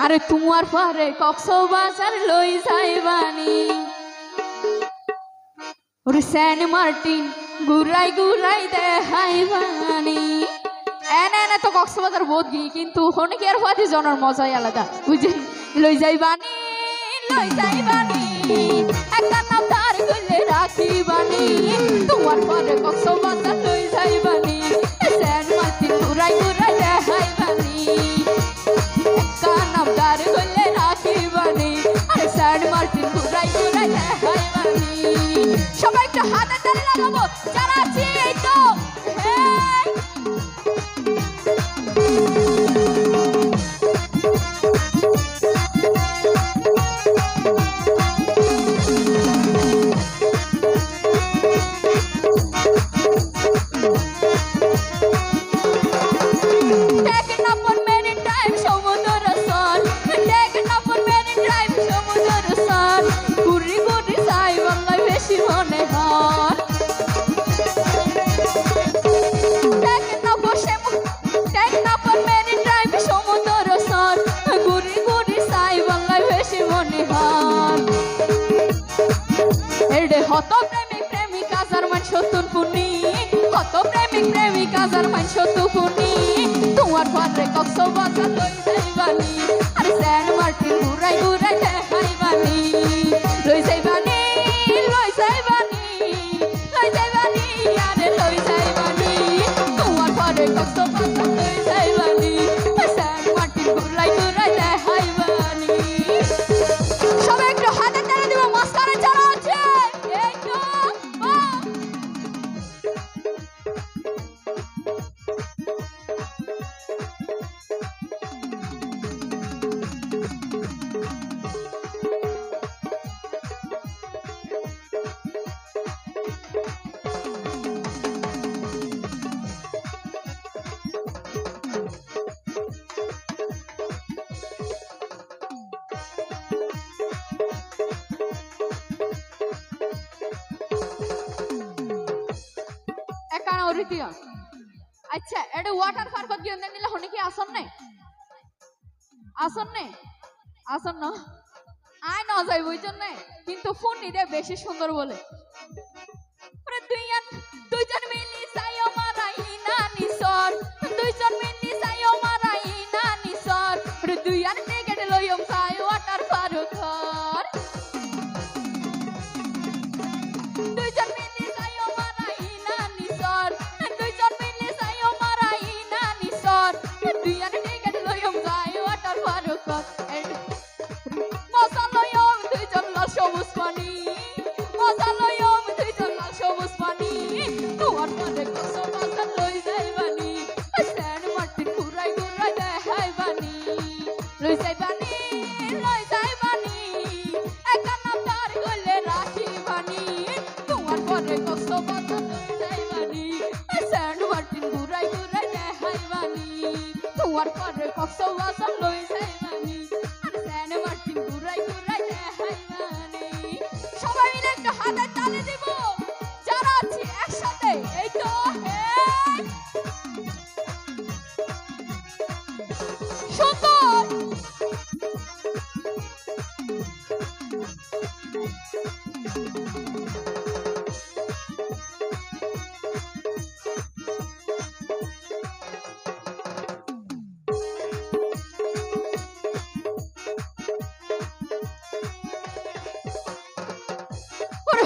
আরে তোমার পরে কক্সবাজার লই যাইবানি। ওরে স্যান মার্টিন গুরাই গুরাই দেখাইবানি। এনে এনে তো কক্সবাজার বোধ গি কিন্তু হনে কি আর ফাতি জনের মজাই আলাদা? বুঝেন লই যাইবানি লই যাইবানি। একটা নাম তার গলে রাখিবানি। তোমার পরে কক্সবাজার সবাই একটু হাতে তালি লাগাবো। যারা আছি হত প্রেমিক প্রেমিকা যার মান সতুন পুনি হত প্রেমিক প্রেমিকা যার মান সতু পুনি তোমার পরে কক্স বাজার তৈরি যাইবানি একানা ওরি দিও আচ্ছা এটা ওয়াটার পার্কত গিয়ে নিলে হনে কি আসন নাই আসন নাই আসন না? আয় না যাই ওই কিন্তু ফোন নিদে বেশি সুন্দর বলে।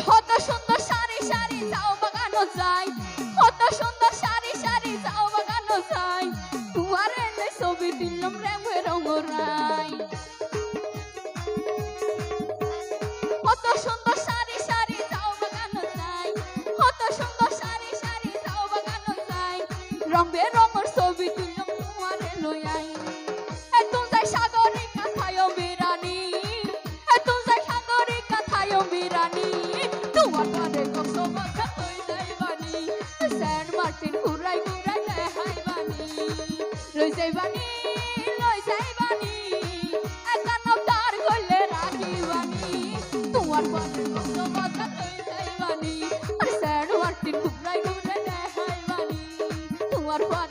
কত সুন্দর সারি সারি যাও বাগানো যাই কত সুন্দর সারি সারি যাও বাগানো যাই তোমার এনে ছবি, দিলাম রঙে রঙরাই কত সুন্দর সারি সারি যাও বাগানো যাই কত সুন্দর সারি সারি যাও বাগানো যাই রং লই যাইবানি লই যাইবানি একা নাম তার গলে রাখিবানি। তোমার ঘরে কত কথা কই যাইবানি মার্টিন ঘুরাই ঘুরাই দেখাইবানি তোমার ঘরে কত কথা